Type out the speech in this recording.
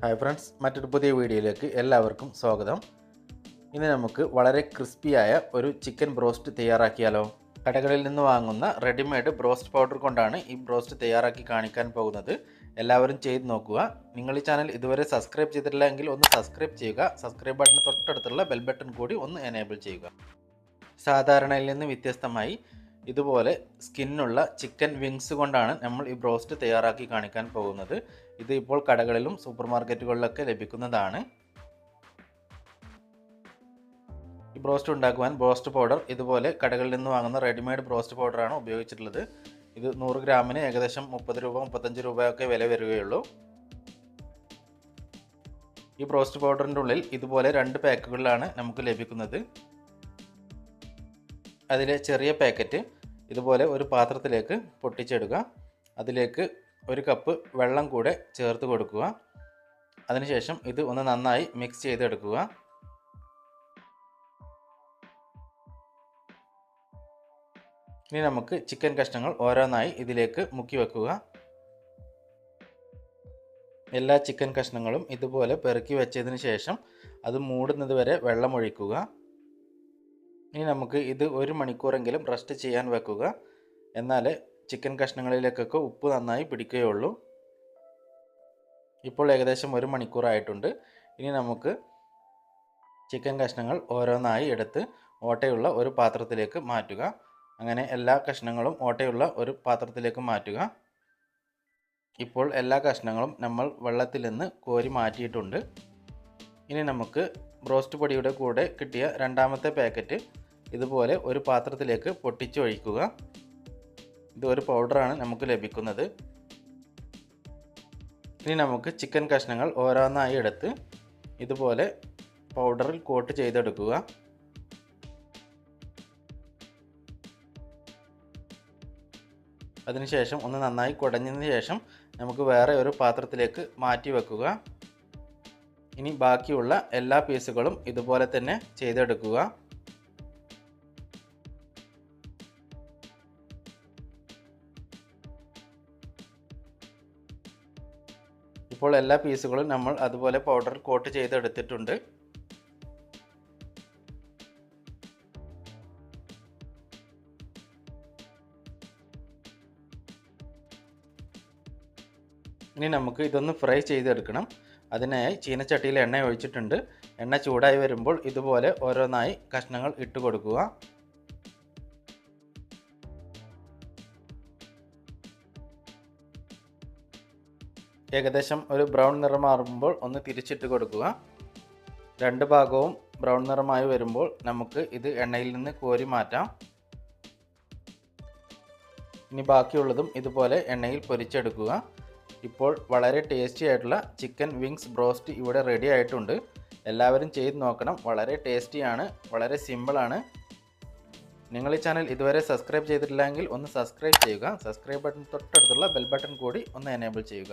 Hi friends മറ്റൊരു പുതിയ വീഡിയോയിലേക്ക് എല്ലാവർക്കും സ്വാഗതം. ഇന്ന് നമുക്ക് വളരെ ക്രിസ്പിയായ ഒരു ചിക്കൻ ബ്രോസ്റ്റ് തയ്യാറാക്കിയാലോ? കടകളിൽ നിന്ന് വാങ്ങുന്ന റെഡിമെയ്ഡ് ബ്രോസ്റ്റ് പൗഡർ കൊണ്ടാണ് ഈ ബ്രോസ്റ്റ് തയ്യാറാക്കി കാണിക്കാൻ പോകുന്നത്. എല്ലാവരും ചെയ്ത് നോക്കുക. നിങ്ങൾ ഈ ചാനൽ ഇതുവരെ സബ്സ്ക്രൈബ് ചെയ്തിട്ടില്ല എങ്കിൽ ഒന്ന് സബ്സ്ക്രൈബ് ചെയ്യുക. സബ്സ്ക്രൈബ് ബട്ടൺ തൊട്ടടുത്തുള്ള ബെൽ ബട്ടൺ കൂടി ഒന്ന് എനേബിൾ ചെയ്യുക. സാധാരണയിൽ നിന്ന് വ്യത്യസ്തമായി ഇതുപോലെ സ്കിന്നുള്ള ചിക്കൻ വിങ്സ് കൊണ്ടാണ് നമ്മൾ ഈ ബ്രോസ്റ്റ് തയ്യാറാക്കി കാണിക്കാൻ പോകുന്നത്. ഇത് ഇപ്പോൾ കടകളിലും സൂപ്പർ മാർക്കറ്റുകളിലൊക്കെ ലഭിക്കുന്നതാണ്. ഈ ബ്രോസ്റ്റ് ഉണ്ടാക്കുവാൻ ബ്രോസ്റ്റ് പൗഡർ ഇതുപോലെ കടകളിൽ നിന്ന് വാങ്ങുന്ന റെഡിമെയ്ഡ് ബ്രോസ്റ്റ് പൗഡറാണ് ഉപയോഗിച്ചിട്ടുള്ളത്. ഇത് നൂറ് ഗ്രാമിന് ഏകദേശം മുപ്പത് രൂപ മുപ്പത്തഞ്ച് രൂപയൊക്കെ വില വരികയുള്ളൂ. ഈ ബ്രോസ്റ്റ് പൗഡറിന്റെ ഉള്ളിൽ ഇതുപോലെ രണ്ട് പാക്കുകളിലാണ് നമുക്ക് ലഭിക്കുന്നത്. അതിലെ ചെറിയ പാക്കറ്റ് ഇതുപോലെ ഒരു പാത്രത്തിലേക്ക് പൊട്ടിച്ചെടുക്കുക. അതിലേക്ക് ഒരു കപ്പ് വെള്ളം കൂടെ ചേർത്ത് കൊടുക്കുക. അതിനുശേഷം ഇത് ഒന്ന് നന്നായി മിക്സ് ചെയ്തെടുക്കുക. ഇനി നമുക്ക് ചിക്കൻ കഷ്ണങ്ങൾ ഓരോന്നായി ഇതിലേക്ക് മുക്കി വെക്കുക. എല്ലാ ചിക്കൻ കഷ്ണങ്ങളും ഇതുപോലെ പെറുക്കി വെച്ചതിന് ശേഷം അത് മൂടുന്നത് വരെ വെള്ളം ഒഴിക്കുക. ഇനി നമുക്ക് ഇത് ഒരു മണിക്കൂറെങ്കിലും റെസ്റ്റ് ചെയ്യാൻ വെക്കുക. എന്നാൽ ചിക്കൻ കഷ്ണങ്ങളിലേക്കൊക്കെ ഉപ്പ് നന്നായി പിടിക്കുകയുള്ളൂ. ഇപ്പോൾ ഏകദേശം ഒരു മണിക്കൂറായിട്ടുണ്ട്. ഇനി നമുക്ക് ചിക്കൻ കഷ്ണങ്ങൾ ഓരോന്നായി എടുത്ത് ഓട്ടയുള്ള ഒരു പാത്രത്തിലേക്ക് മാറ്റുക. അങ്ങനെ എല്ലാ കഷ്ണങ്ങളും ഓട്ടയുള്ള ഒരു പാത്രത്തിലേക്ക് മാറ്റുക. ഇപ്പോൾ എല്ലാ കഷ്ണങ്ങളും നമ്മൾ വെള്ളത്തിൽ നിന്ന് കോരി മാറ്റിയിട്ടുണ്ട്. ഇനി നമുക്ക് ബ്രോസ്റ്റ് പൊടിയുടെ കൂടെ കിട്ടിയ രണ്ടാമത്തെ പാക്കറ്റ് ഇതുപോലെ ഒരു പാത്രത്തിലേക്ക് പൊട്ടിച്ച് ഒഴിക്കുക. ഇത് ഒരു പൗഡറാണ് നമുക്ക് ലഭിക്കുന്നത്. ഇനി നമുക്ക് ചിക്കൻ കഷ്ണങ്ങൾ ഓരോന്നായി എടുത്ത് ഇതുപോലെ പൗഡറിൽ കോട്ട് ചെയ്തെടുക്കുക. അതിനുശേഷം ഒന്ന് നന്നായി കുടഞ്ഞതിന് ശേഷം നമുക്ക് വേറെ ഒരു പാത്രത്തിലേക്ക് മാറ്റി വെക്കുക. ഇനി ബാക്കിയുള്ള എല്ലാ പീസുകളും ഇതുപോലെ തന്നെ ചെയ്തെടുക്കുക. ഇപ്പോൾ എല്ലാ പീസുകളും നമ്മൾ അതുപോലെ പൗഡർ കോട്ട് ചെയ്തെടുത്തിട്ടുണ്ട്. ഇനി നമുക്ക് ഇതൊന്ന് ഫ്രൈ ചെയ്തെടുക്കണം. അതിനായി ചീനച്ചട്ടിയിൽ എണ്ണ ഒഴിച്ചിട്ടുണ്ട്. എണ്ണ ചൂടായി വരുമ്പോൾ ഇതുപോലെ ഓരോന്നായി കഷ്ണങ്ങൾ ഇട്ട് കൊടുക്കുക. ഏകദേശം ഒരു ബ്രൗൺ നിറം മാറുമ്പോൾ ഒന്ന് തിരിച്ചിട്ട് കൊടുക്കുക. രണ്ട് ഭാഗവും ബ്രൗൺ നിറമായി വരുമ്പോൾ നമുക്ക് ഇത് എണ്ണയിൽ നിന്ന് കോരി മാറ്റാം. ഇനി ബാക്കിയുള്ളതും ഇതുപോലെ എണ്ണയിൽ പൊരിച്ചെടുക്കുക. ഇപ്പോൾ വളരെ ടേസ്റ്റി ആയിട്ടുള്ള ചിക്കൻ വിങ്സ് ബ്രോസ്റ്റ് ഇവിടെ റെഡി ആയിട്ടുണ്ട്. എല്ലാവരും ചെയ്ത് നോക്കണം. വളരെ ടേസ്റ്റിയാണ് വളരെ സിമ്പിളാണ് നിങ്ങൾ ഈ ചാനൽ ഇതുവരെ സബ്സ്ക്രൈബ് ചെയ്തിട്ടില്ലെങ്കിൽ ഒന്ന് സബ്സ്ക്രൈബ് ചെയ്യുക. സബ്സ്ക്രൈബ് ബട്ടൺ തൊട്ടടുത്തുള്ള ബെൽ ബട്ടൺ കൂടി ഒന്ന് എനേബിൾ ചെയ്യുക.